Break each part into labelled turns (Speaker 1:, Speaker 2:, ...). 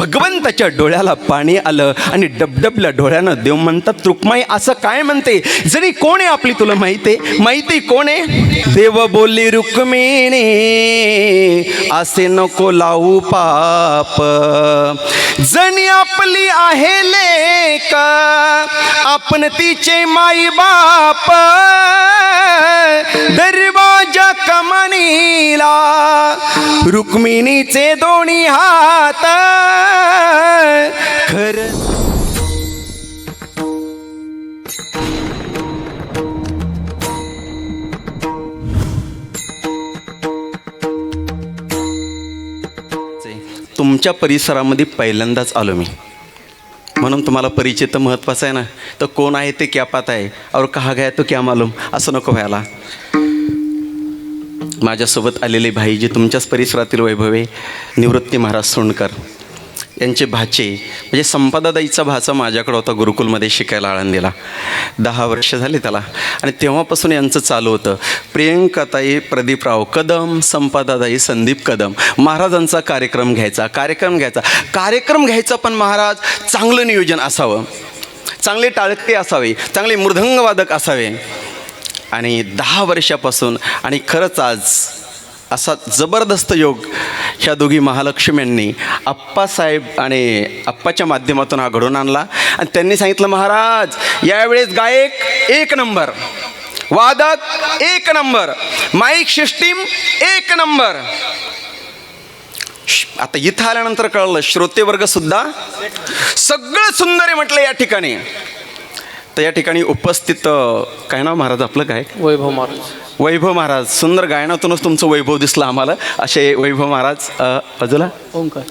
Speaker 1: भगवंताच्या डोळ्याला पाणी आलं आणि डबडबल्या डोळ्यानं देव म्हणतात रुक्माई असं काय म्हणते? जरी कोण आहे आपली तुला माहिती आहे? माहिती कोण आहे? देव बोलली रुक्मिणी असे नको लावू पाप. जणी आपली आहे लेक आपण तिचे माई बाप. दरवाजा कमनीला रुक्मिणीचे दोन्ही हात. खर. तुमच्या परिसरामध्ये पहिल्यांदाच आलो मी. म्हणून तुम्हाला परिचय तर महत्त्वाचं आहे ना? तर कोण आहे ते क्या पात आहे? और कहा गया तो क्या मालूम? असं नको व्हायला. माझ्यासोबत आलेले भाई जे तुमच्याच परिसरातील वैभव आहे निवृत्ती महाराज सोंडकर यांचे भाचे म्हणजे संपदादाईचा भाचा माझ्याकडं होता गुरुकुलमध्ये शिकायला आळंदीला. दहा वर्ष झाले त्याला. आणि तेव्हापासून यांचं चालू होतं. प्रियंकाताई प्रदीपराव कदम संपदादाई संदीप कदम. महाराजांचा कार्यक्रम घ्यायचा कार्यक्रम घ्यायचा. कार्यक्रम घ्यायचा पण महाराज चांगलं नियोजन असावं. चांगले टाळके असावे चांगले मृदंगवादक असावे. आणि दहा वर्षापासून आणि खरंच आज असा जबरदस्त योग ह्या दोघी महालक्ष्म्यांनी आप्पासाहेब आणि आप्पाच्या माध्यमातून हा घडून आणला. आणि त्यांनी सांगितलं महाराज यावेळेस गायक एक नंबर वादक एक नंबर माईक सिस्टीम एक नंबर. आता इथं आल्यानंतर कळलं श्रोतेवर्गसुद्धा सगळं सुंदर आहे म्हटलं या ठिकाणी. तर या ठिकाणी उपस्थित काय नाव महाराज आपलं? काय?
Speaker 2: वैभव महाराज.
Speaker 1: वैभव महाराज. सुंदर गायनातूनच तुमचं वैभव दिसलं आम्हाला. असे वैभव महाराज अ, बाजूला.
Speaker 2: ओंकार.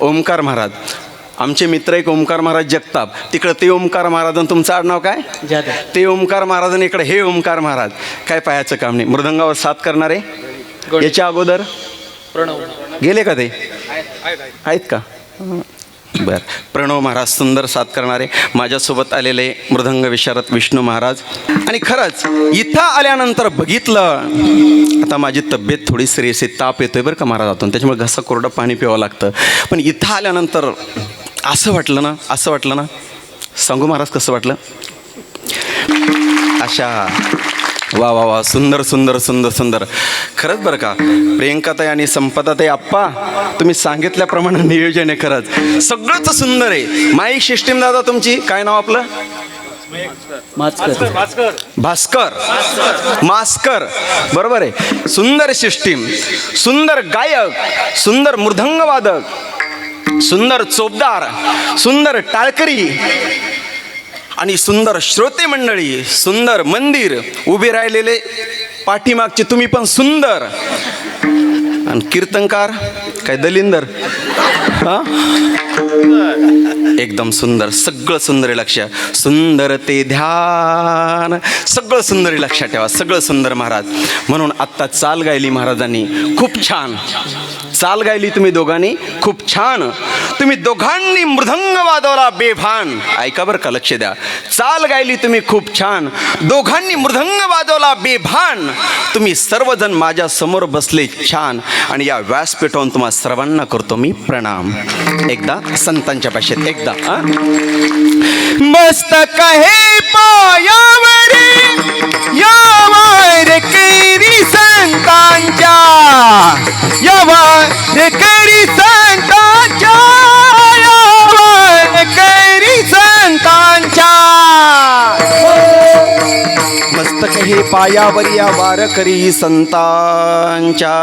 Speaker 1: ओमकार महाराज. आमचे मित्र एक ओमकार महाराज जगताप. तिकडं ते ओमकार महाराज आणि तुमचं आडनाव काय? ते ओमकार महाराज आणि इकडे हे ओमकार महाराज. काय पायाचं काम नाही. मृदंगावर साथ करणारे? याच्या अगोदर?
Speaker 2: प्रणव.
Speaker 1: गेले का ते? आहेत का? बर. प्रणव महाराज सुंदर साथ करणारे माझ्यासोबत आलेले मृदंग विशारद विष्णू महाराज. आणि खरंच इथं आल्यानंतर बघितलं आता माझी तब्येत थोडी सिरियस ताप येतोय बरं का महाराजातून त्याच्यामुळे घसा कोरडं पाणी प्यावं लागतं. पण इथं आल्यानंतर असं वाटलं ना असं वाटलं ना? सांगू महाराज कसं वाटलं? अशा वा वा वा. सुंदर सुंदर सुंदर सुंदर. खरंच बरं का? प्रियंकाताई आणि संपदाताई आप्पा तुम्ही सांगितल्याप्रमाणे नियोजन आहे खरंच. सगळंच सुंदर आहे. माईक सिस्टीम दादा तुमची. काय नाव आपलं? भास्कर. मास्कर. बरोबर आहे. सुंदर सिस्टीम सुंदर गायक. सुंदर मृदंगवादक. सुंदर चोपदार. सुंदर टाळकरी. आणि सुंदर श्रोते मंडळी सुंदर मंदिर उभे राहिलेले. पाठीमागचे तुम्ही पण सुंदर. आणि कीर्तनकार काय दलिंदर? हां? एकदम सुंदर सगळं सुंदर लक्ष सुंदर ते ध्यान. सगळं सुंदर लक्षात ठेवा सगळं सुंदर महाराज. म्हणून आत्ता चाल गायली महाराजांनी. खूप छान. चाल गायली तुम्ही दोघांनी? खूप छान. तुम्ही दोघांनी मृदंग वाजवला बेभान. ऐका बरं का लक्ष द्या. चाल गायली तुम्ही खूप छान. दोघांनी मृदंग वाजवला बेभान. तुम्ही सर्वजण माझ्यासमोर बसले छान. आणि या व्यासपीठावरून तुम्हा सर्वांना करतो मी प्रणाम. एकदा संतांच्या भाषेत एकदा मस्त कहे पायावरी. यावा यावर कैरी संतांच्या यावर कैरी संतांच्या. मस्तक हे पायावर या वारकरी संतांच्या.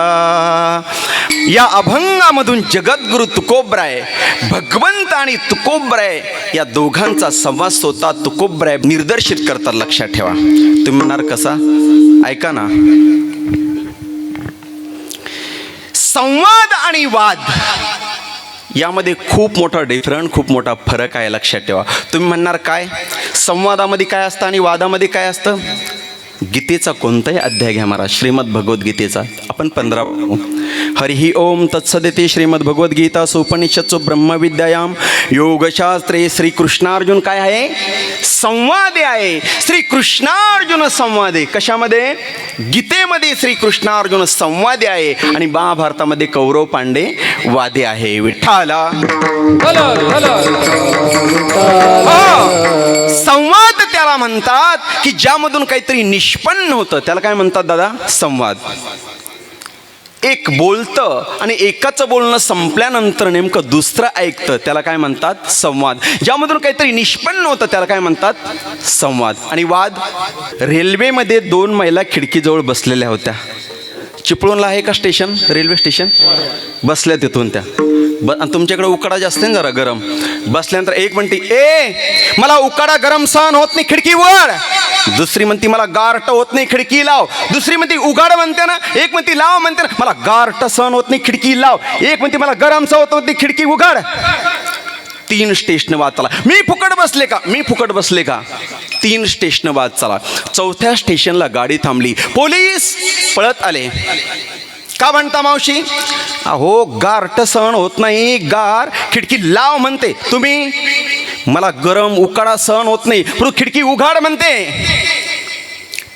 Speaker 1: या अभंगामधून जगद्गुरु तुकोबराय भगवंत आणि तुकोबराय या दोघांचा संवाद स्वतः तुकोबराय निर्दर्शित करतात लक्षात ठेवा. तुम्ही म्हणणार कसा? ऐका ना. संवाद आणि वाद यामध्ये खूप मोठा डिफरंट खूप मोठा फरक आहे लक्षात ठेवा. तुम्ही म्हणणार काय? संवादामध्ये काय असतं आणि वादामध्ये काय असतं? गीतेचा कोणताही अध्याय घ्या महाराज श्रीमद भगवद्गीतेचा आपण पंधरा हरिही ओम तत्सदिती श्रीमद भगवद्गीता सुपनिषत्सु ब्रह्मविद्यायाम योगशास्त्रे श्रीकृष्णार्जुन काय आहे? संवादे आहे. श्री कृष्णार्जुन संवादे. कशामध्ये? गीतेमध्ये श्रीकृष्णार्जुन संवादे आहे. आणि महाभारतामध्ये कौरव पांडे वादे आहे. विठ्ठाला! संवाद त्याला म्हणतात की ज्यामधून काहीतरी निष्पन्न होतं. त्याला काय म्हणतात दादा? संवाद. एक बोलतं आणि एकाचं बोलणं संपल्यानंतर नेमकं दुसरं ऐकतं. त्याला काय म्हणतात? संवाद. ज्यामधून काहीतरी निष्पन्न होतं त्याला काय म्हणतात? संवाद. आणि वाद? रेल्वेमध्ये दोन महिला खिडकीजवळ बसलेल्या होत्या. चिपळूणला आहे का स्टेशन? Railway station? बसल्या तिथून त्या. ब आणि तुमच्याकडे उकाडा जास्त आहे ना जरा गरम. बसल्यानंतर एक म्हणती ए मला उकाडा गरम सहन होत नाही खिडकी उघड दुसरी म्हणती मला गारट होत नाही खिडकी लाव. दुसरी म्हणती उघाड म्हणते ना. एक म्हणती लाव म्हणते ना. मला गारट सहन होत नाही खिडकी लाव. एक म्हणती मला गरम सहन होत नाही खिडकी उघाड. तीन स्टेशन बाद चला. मी फुकट बसले का? मी फुकट बसले का? तीन स्टेशन बाद चला. चौथ्या स्टेशनला गाडी थांबली. पोलीस पळत आले. का म्हणता मावशी? अहो गारट सहन होत नाही गार खिडकी लाव म्हणते. तुम्ही? मला गरम उकाडा सहन होत नाही पण खिडकी उघाड म्हणते.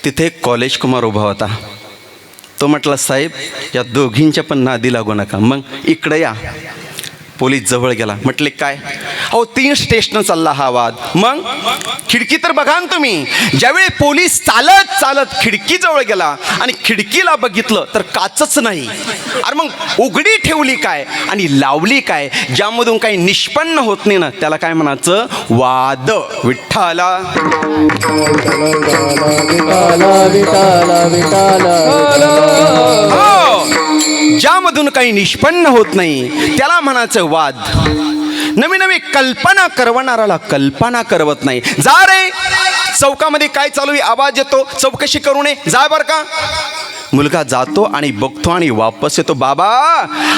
Speaker 1: तिथे कॉलेज कुमार उभा होता. तो म्हटला साहेब या दोघींच्या पण नादी लागू नका. मग इकडे या. पोलीस जवळ गेला. म्हटले काय? अहो तीन स्टेशन चालला हा वाद. मग? खिडकी तर बघा ना तुम्ही. ज्यावेळी पोलीस चालत चालत खिडकीजवळ गेला आणि खिडकीला बघितलं तर काचच नाही. अरे मग उघडी ठेवली काय आणि लावली काय? ज्यामधून काही निष्पन्न होत नाही ना त्याला काय म्हणायचं? वाद. विठ्ठला.
Speaker 3: विठाला
Speaker 1: हो. ज्यामधून काही निष्पन्न होत नाही त्याला म्हणायचं वाद. नवी नवी कल्पना करवणाराला कल्पना करवत नाही. जा रे! चौकामध्ये काय चालू आहे? आवाज येतो. चौकशी करू नये. जा बर का. मुलगा जातो आणि बघतो आणि वापस येतो. बाबा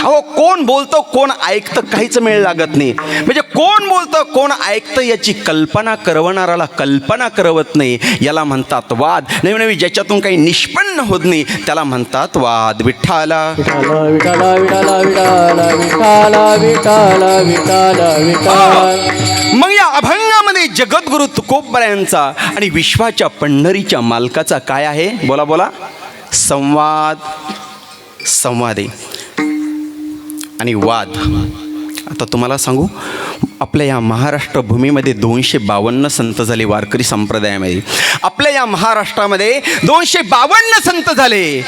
Speaker 1: अहो कोण बोलतो कोण ऐकतं काहीच मेळ लागत नाही. म्हणजे कोण बोलतं कोण ऐकतं याची कल्पना करवणाराला कल्पना करवत नाही. याला म्हणतात वाद. नवी नवी ज्याच्यातून काही निष्पन्न होत नाही त्याला म्हणतात वाद. विठ्ठाला. मग या अभंग जगद्गुरु तुकोबरायांचा आणि विश्वाच्या पंढरीच्या मालकाचा काय आहे? बोला बोला. संवाद संवादे. आणि वाद. आता तुम्हाला सांगू आपल्या या महाराष्ट्र भूमीमध्ये दोनशे बावन्न संत झाले वारकरी संप्रदायामध्ये. आपल्या या महाराष्ट्रामध्ये दोनशे बावन्न संत झाले.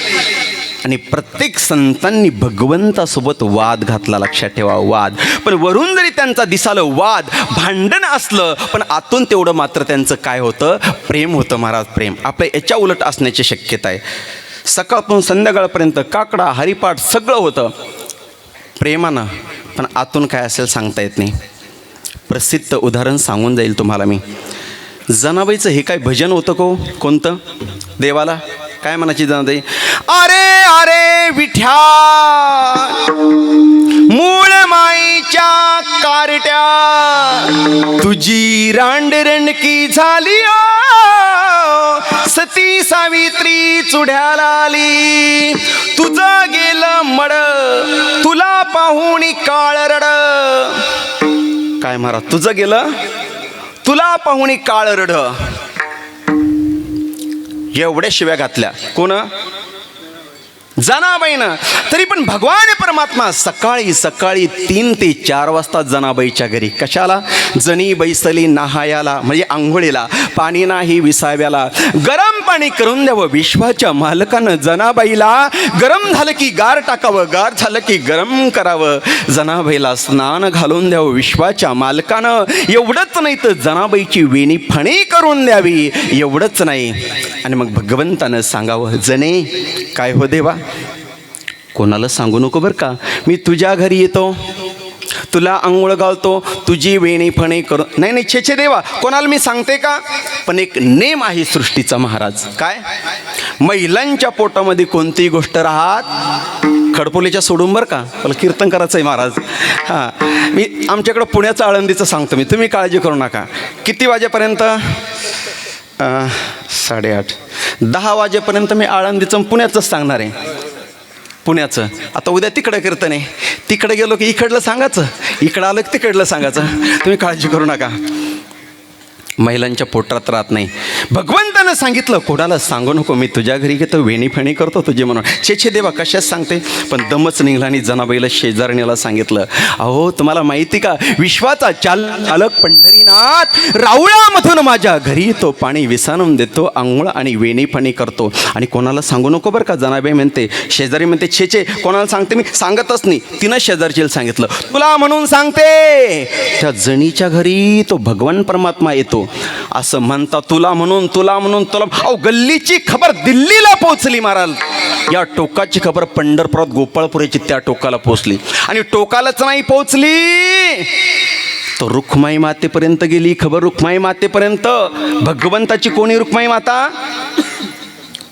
Speaker 1: आणि प्रत्येक संतांनी भगवंतासोबत वाद घातला लक्षात ठेवा वाद. पण वरून जरी त्यांचा दिसालं वाद भांडण असलं पण आतून तेवढं मात्र त्यांचं काय होतं? प्रेम होतं महाराज प्रेम. आपल्या याच्या उलट असण्याची शक्यता आहे. सकाळपासून संध्याकाळपर्यंत काकडा हरिपाठ सगळं होतं. प्रेमानं पण आतून काय असेल सांगता येत नाही. प्रसिद्ध उदाहरण सांगून जाईल तुम्हाला मी. जनाबाईचं हे काय भजन होतं को? कोणतं? देवाला? काय म्हणायची जाणते अरे अरे विठ्या मूळ माईच्या कारट्या तुझी रांडरणकी झाली सती सावित्री चुड्याला आली. तुझं गेलं मड तुला पाहुणी काळ रड. काय महाराज तुझं गेलं? तुला पाहुणी काळ रड. एवढ्या शिव्या घातल्या. कोण? जनाबाईनं. तरी पण भगवान परमात्मा सकाळी सकाळी तीन ते चार वाजता जनाबाईच्या घरी. कशाला? जनी बैसली नाहायाला म्हणजे आंघोळीला. पाणी नाही विसाव्याला. गरम पाणी करून द्यावं विश्वाच्या मालकानं जनाबाईला. गरम झालं की गार टाकावं गार झालं की गरम करावं. जनाबाईला स्नान घालून द्यावं विश्वाच्या मालकानं. एवढंच नाही तर जनाबाईची वेणी फणी करून द्यावी. एवढंच नाही. आणि मग भगवंतानं सांगावं जने काय हो देवा? कोणाला सांगू नको बरं का? मी तुझ्या घरी येतो. तुला आंघोळ घालतो. तुझी वेणी फणे करू नाही नाही छेछे देवा कोणाला मी सांगते का? पण एक नेम आहे सृष्टीचा महाराज. काय? महिलांच्या पोटामध्ये कोणतीही गोष्ट राहत? खडपोलीच्या सोडून बरं का? मला कीर्तन करायचं आहे महाराज. हां. मी आमच्याकडं पुण्याचं आळंदीचं सांगतो मी. तुम्ही काळजी करू नका. किती वाजेपर्यंत? साडेआठ. दहा वाजेपर्यंत मी आळंदीचं पुण्याचंच सांगणार आहे. पुण्याचं. आता उद्या तिकडं कीर्तन. आहे तिकडे गेलो की इकडलं सांगायचं. इकडं आलं की तिकडलं सांगायचं. तुम्ही काळजी करू नका. महिलांच्या पोटात राहत नाही. भगवंतानं सांगितलं कोणाला सांगू नको मी तुझ्या घरी घेतो वेणी फेणी करतो तुझे म्हणून. छे छे देवा कशाच सांगते? पण दमच निघला आणि जनाबाईला शेजारणीला सांगितलं अहो तुम्हाला माहिती का? विश्वाचा चाल चालक नाथ. रावळामधून माझ्या घरी येतो पाणी विसानून देतो आंघोळ आणि वेणी करतो. आणि कोणाला सांगू नको बरं का जनाबाई म्हणते शेजारी म्हणते छे छे कोणाला सांगते मी? सांगतच नाही. तिनं शेजारचीला सांगितलं तुला म्हणून सांगते. त्या जणीच्या घरी तो भगवान परमात्मा येतो. असं म्हणता तुला म्हणून तुला म्हणून तुला अहो गल्लीची खबर दिल्लीला पोहोचली महाराज. या टोकाची खबर पंढरपुरात गोपाळपुरेची त्या टोकाला पोहोचली. आणि टोकालाच नाही पोहोचली. तो रुक्माई मातेपर्यंत गेली. खबर रुक्माई मातेपर्यंत. भगवंताची कोणी रुक्माई माता?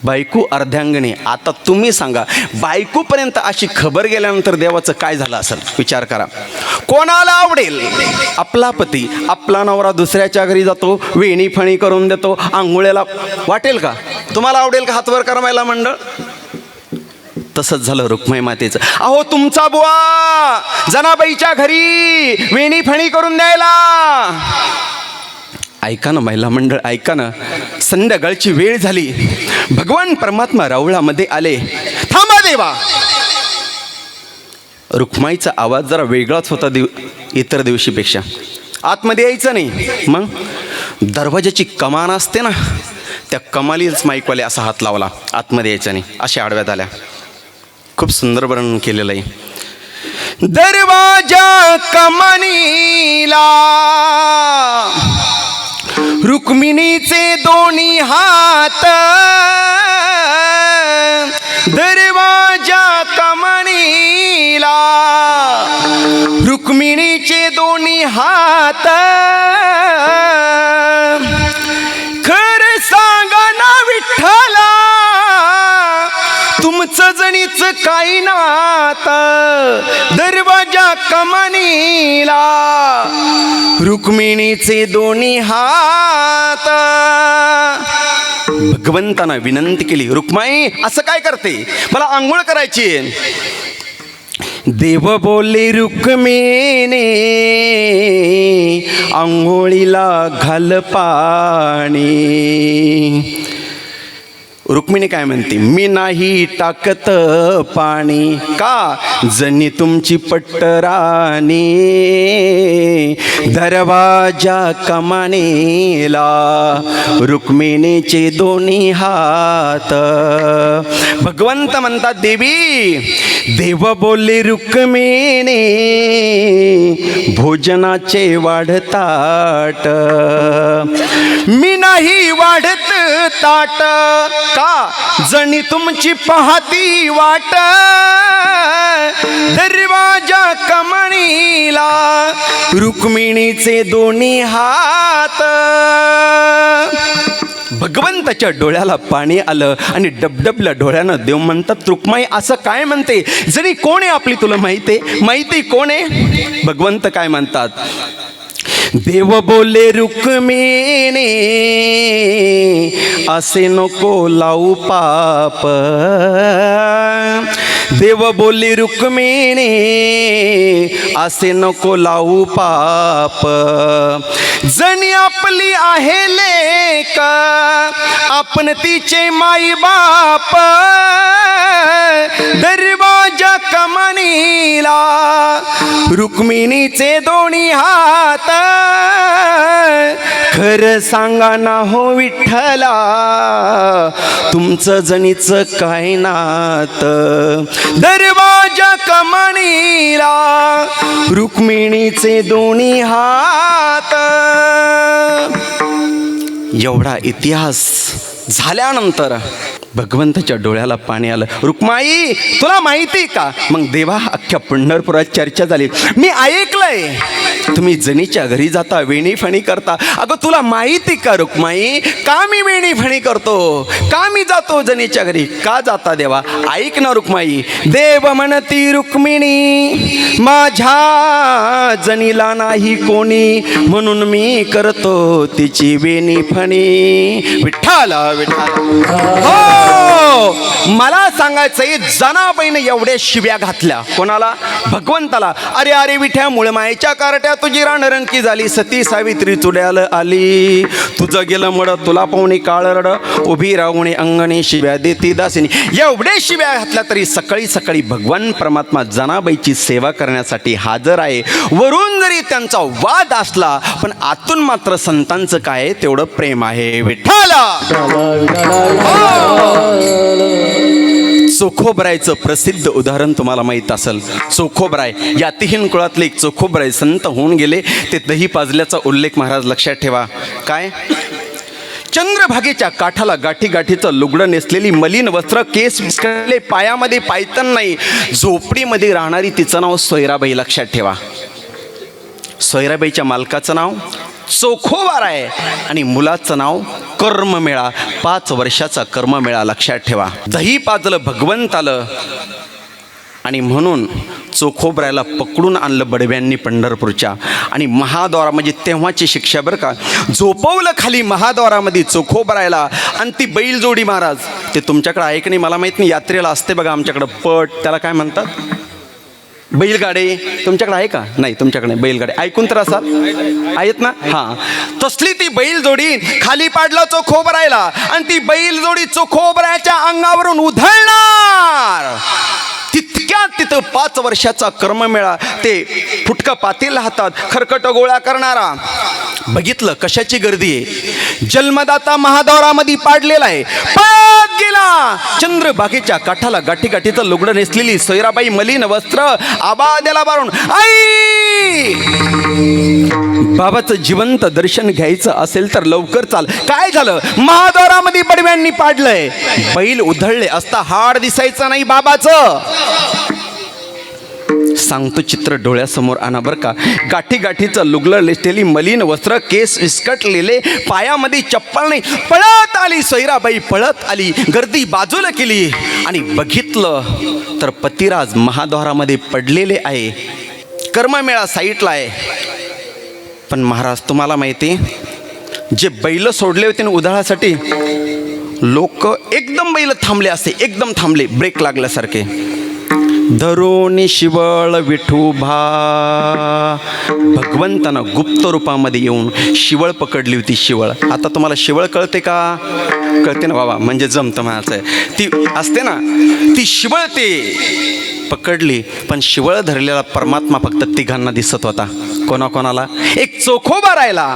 Speaker 1: बायको अर्ध्यांगणी. आता तुम्ही सांगा बायकोपर्यंत अशी खबर गेल्यानंतर देवाचं काय झालं असेल? विचार करा. कोणाला आवडेल? आपला पती. आपला नवरा दुसऱ्याच्या घरी जातो वेणी फणी करून देतो आंघोळ्याला. वाटेल का? तुम्हाला आवडेल का हातवर करमायला मंडळ? तसंच झालं रुक्माई मातेचं. अहो तुमचा बुवा जनाबाईच्या घरी वेणी फणी करून द्यायला ऐका ना महिला मंडळ ऐका ना. संध्याकाळची वेळ झाली. भगवान परमात्मा रावळामध्ये आले. थांबा देवा. रुक्माईचा आवाज जरा वेगळाच होता दिव इतर दिवशीपेक्षा. आतमध्ये यायचं नाही. मग? दरवाजाची कमान असते ना. त्या कमालीच माईकवाले असा हात लावला. आतमध्ये यायचा नाही. अशा आडव्यात आल्या खूप सुंदर वर्णन केलेलं आहे. दरवाजा कमनीला रुक्मिणीचे दोन्ही हात दरवाजा कमनीला रुक्मिणीचे दोन्ही हात तुमचं जणीच काही नात दरवाजा कमानीला रुक्मिणीचे दोन्ही हात. भगवंतानं विनंती केली रुक्माई असं काय करते? मला आंघोळ करायची आहे. देव बोले रुक्मिणी आंघोळीला घाल पाणी. रुक्मिणी काय म्हणते? मी नाही टाकत पाणी का? जणी तुमची पट्टराणी दरवाजा कमानेला रुक्मिणीचे दोन्ही हात. भगवंत म्हणतात देवी देव बोलले रुक्मिणी भोजनाचे वाढताट मी नाही वाढत ताट का? जणी तुमची पाहती वाट दरवाजा कमणीला रुक्मिणीचे दोन्ही हात. भगवंताच्या डोळ्याला पाणी आलं आणि डबडबल्या डोळ्यानं देव म्हणतात रुक्माई असं काय म्हणते? जरी कोण आहे आपली तुला माहिती आहे? माहिती कोण आहे? भगवंत काय म्हणतात? देव बोले रुक्मिणी असे नको लावू पाप. देव बोली रुक्मिणी असे नको लावू पाप. जणी आपली आहे लेक आपण तिचे माई बाप. दरवाजा कमनीला रुक्मिणीचे दोन्ही हात. खरं सांगा ना हो विठ्ठला तुमचं जणीचं काय नात? दरवाजा कमनीला रुक्मिणीचे दोन्ही हात. एवढा इतिहास झाल्यानंतर भगवंताच्या डोळ्याला पाणी आलं. रुक्माई तुला माहिती का? मग देवा अख्ख्या पंढरपुरात चर्चा झाली. मी ऐकलंय. तुम्ही जणीच्या घरी जाता वेणी फणी करता. अगं तुला माहिती का रुक्माई? का मी वेणी फणी करतो? का मी जातो जणीच्या घरी? का जाता देवा? ऐक ना रुक्माई. देव म्हणती रुक्मिणी माझ्या जणीला नाही कोणी. म्हणून मी करतो तिची वेणी फणी विठ्ठला विठ्ठल. हो! मला सांगायचंय जनाबाईने एवढ्या शिव्या घातल्या. कोणाला? भगवंताला. अरे अरे विठ्या मुळमायच्या कारट्या तुझी राणरंकी झाली. सती सावित्री चुड्याल आली. तुझं गेलं मड तुला पाहुणे काळ रड. उभी राहुणे अंगणी शिव्या देती दासिनी. एवढे शिव्या घातल्या तरी सकाळी सकाळी भगवान परमात्मा जनाबाईची सेवा करण्यासाठी हजर आहे. वरून जरी त्यांचा वाद असला पण आतून मात्र संतांचं काय तेवढं प्रेम आहे. विठ्ठला! चोखोबरायचं प्रसिद्ध उदाहरण तुम्हाला माहीत असेल. चोखोबराय या तिहीन कुळातले एक चोखोबराय संत होऊन गेले. ते दही पाजल्याचा उल्लेख महाराज लक्षात ठेवा. काय? चंद्रभागेच्या काठाला गाठी गाठीचं लुगडं नेसलेली मलिन वस्त्र केस विस्कळले पायामध्ये पायतन नाही. झोपडीमध्ये राहणारी तिचं नाव सोयराबाई लक्षात ठेवा. सोयराबाईच्या मालकाचं नाव? चोखोबार आहे. आणि मुलाचं नाव कर्ममेळा. पाच वर्षाचा कर्ममेळा लक्षात ठेवा. दही पाजलं भगवंत आलं. आणि म्हणून चोखोबरायला पकडून आणलं बडव्यांनी पंढरपूरच्या. आणि महाद्वारा म्हणजे तेव्हाची शिक्षा बरं का. झोपवलं खाली महाद्वारामध्ये चोखोबरायला आणि ती बैलजोडी महाराज. ते तुमच्याकडे आहे की नाही मला माहीत नाही. यात्रेला असते बघा आमच्याकडं. पट त्याला काय म्हणतात? बैलगाडे तुमच्याकडे आहे का? नाही तुमच्याकडे बैलगाडे. ऐकून तर असाल. आहेत ना? हां. तसली ती बैल जोडी खाली पाडला चोखोबरायला आणि ती बैल जोडी चोखोबराच्या अंगावरून उधळणार. तिथं पाच वर्षाचा कर्ममेळा ते फुटका पातील हातात खरकट गोळा करणारा. बघितलं कशाची गर्दी आहे? जन्मदाता महादौरामध्ये पाडलेला आहे. पळत गेला! चंद्रभागेच्या काठाला गाठी गाठीचं लुगडं नेसलेली सोयराबाई मलिन वस्त्र आबाद्याला बारून आई! बाबाचं जिवंत दर्शन घ्यायचं असेल तर लवकर चाल. काय झालं? महाद्वारामध्ये बडव्यांनी पाडलंय. बैल उधळले असता हाड दिसायचं नाही बाबाचं. सांगतो चित्र डोळ्यासमोर आणा बरं का. गाठी गाठीचं लुगलं लेसलेली मलिन वस्त्र केस विस्कटलेले पायामध्ये चप्पल नाही. पळत आली सैराबाई पळत आली. गर्दी बाजूला केली. आणि बघितलं तर पतिराज महाद्वारामध्ये पडलेले आहे. कर्ममेळा साईटला आहे. पण महाराज तुम्हाला माहिती जे बैल सोडले होते ना उधाळासाठी लोक एकदम बैल थांबले असते एकदम थांबले ब्रेक लागल्यासारखे. धरून शिवळ विठुभा भगवंतानं गुप्त रूपामध्ये येऊन शिवळ पकडली होती शिवळ. आता तुम्हाला शिवळ कळते का? कळते ना बाबा म्हणजे जमतं म्हणायचं ती असते ना ती शिवळ ते. पकडली पण शिवळ धरलेला परमात्मा फक्त तिघांना दिसत होता. कोणाकोणाला? एक चोखोबा राहिला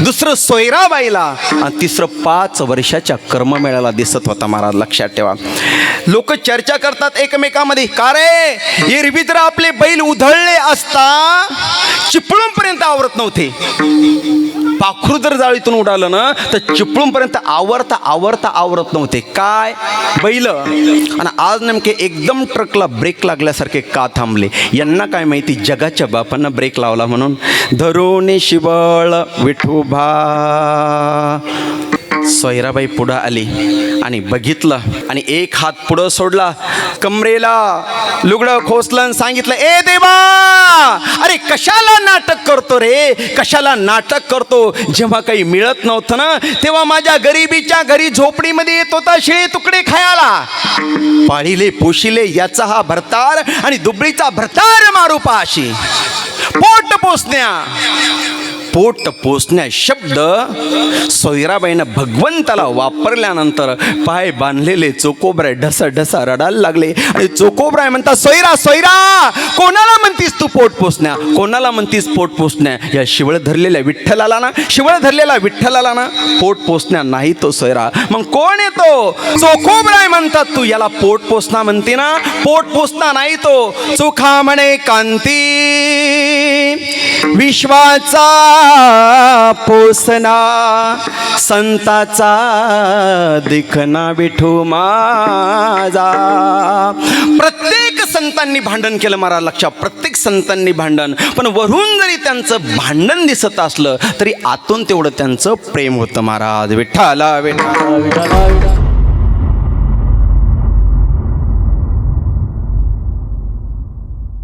Speaker 1: दुसरं सोयराबाईला आणि तिसरं पाच वर्षाच्या कर्ममेळ्याला दिसत होता महाराज लक्षात ठेवा. लोक चर्चा करतात एकमेकामध्ये का रे? एरवी तर आपले बैल उधळले असता चिपळूनपर्यंत आवरत नव्हते. पाखरू जर जाळीतून उडालं ना तर चिपळूनपर्यंत आवरता आवरता आवरत नव्हते. काय? बैल. आणि आज नेमके एकदम ट्रकला ब्रेक लागल्यासारखे का थांबले? यांना काय माहिती? जगाच्या बापांना ब्रेक लावला म्हणून. धरून शिवळ विठोबा. सोयराबाई पुढं आली आणि बघितलं आणि एक हात पुढं सोडला. कमरेला लुगडं खोसलं आणि सांगितलं ए देवा! अरे कशाला नाटक करतो रे? कशाला नाटक करतो? जेव्हा काही मिळत नव्हतं ना तेव्हा माझ्या गरिबीच्या घरी झोपडीमध्ये येत होता शिळे तुकडे खायला. पाळीले पोशिले याचा हा भरतार आणि दुबळीचा भरतार मारू पाशी. पोट पोसण्या. पोट पोचण्या शब्द सोयराबाईनं भगवंताला वापरल्यानंतर पाय बांधलेले चोकोबराय ढसा ढसा रडायला लागले. आणि चोकोबराय म्हणता सोयरा सोयरा कोणाला म्हणतीस तू पोट पोचण्या कोणाला म्हणतीस पोट पोचण्या या शिवळ धरलेल्या विठ्ठलाला ना? शिवळ धरलेला विठ्ठलाला ना? पोट पोचण्या नाही तो सोयरा. मग कोण येतो? चोकोबराय म्हणतात तू याला पोट पोचना म्हणते ना? पोट पोचना नाही तो. चोखा म्हणे कांती. विश्वाचा पोसना संताचा दिखना विठू माझा. प्रत्येक संतांनी भांडण केलं मला लक्षात प्रत्येक संतांनी भांडण. पण वरून जरी त्यांचं भांडण दिसत असलं तरी आतून तेवढं त्यांचं प्रेम होतं महाराज विठ्ठला विठ्ठला
Speaker 3: विठाला विठा